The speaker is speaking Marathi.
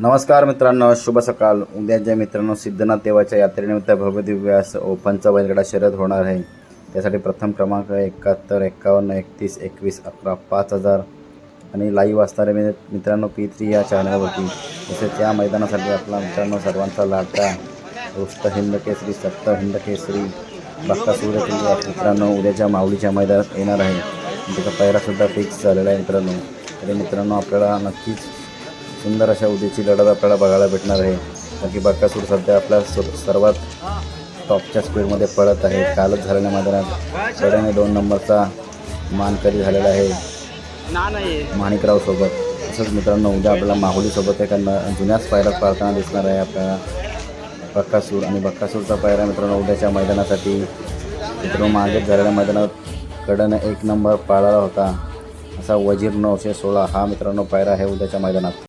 नमस्कार मित्रांनो शुभ सकाळ. उद्याच्या मित्रांनो सिद्धनाथ देवाच्या यात्रेनिमित्त भव्य दिव्यास ओपनचा बैलगडा शर्यत होणार आहे. त्यासाठी प्रथम क्रमांक एकाहत्तर एक्कावन्न एकतीस एकवीस अकरा पाच हजार. आणि लाईव्ह असणारे मी मित्रांनो पी थ्री या चॅनलवरती. तसेच या मैदानासाठी आपला मित्रांनो सर्वांचा लाडका रुष्ट हिंद केसरी सप्त हिंद केसरी बक्का सूर्यकिल्ली मित्रांनो उद्याच्या माऊलीच्या मैदानात येणार आहे. त्याचा पहिरासुद्धा फिक्स झालेला आहे मित्रांनो. तरी मित्रांनो आपल्याला नक्कीच सुंदर अशा उद्याची लढत आपल्याला बघायला भेटणार आहे. कारण की बक्कासूर सध्या आपल्या सर्वात टॉपच्या स्पीडमध्ये पळत आहे. कालच झालेल्या मैदानात सड्याने दोन नंबरचा मानकरी झालेला आहे. माणिकराव सोबत. तसंच मित्रांनो उद्या आपल्याला माहुलीसोबत एका न जुन्याच पायऱ्यात पाळताना दिसणार आहे आपल्याला बक्कासूर. आणि बक्कासूरचा पायरा मित्रांनो उद्याच्या मैदानासाठी. मित्रांनो मागेच झालेल्या मैदानात कडनं एक नंबर पाळला होता. असा वजीर नऊशे सोळा हा मित्रांनो पायरा आहे उद्याच्या मैदानात.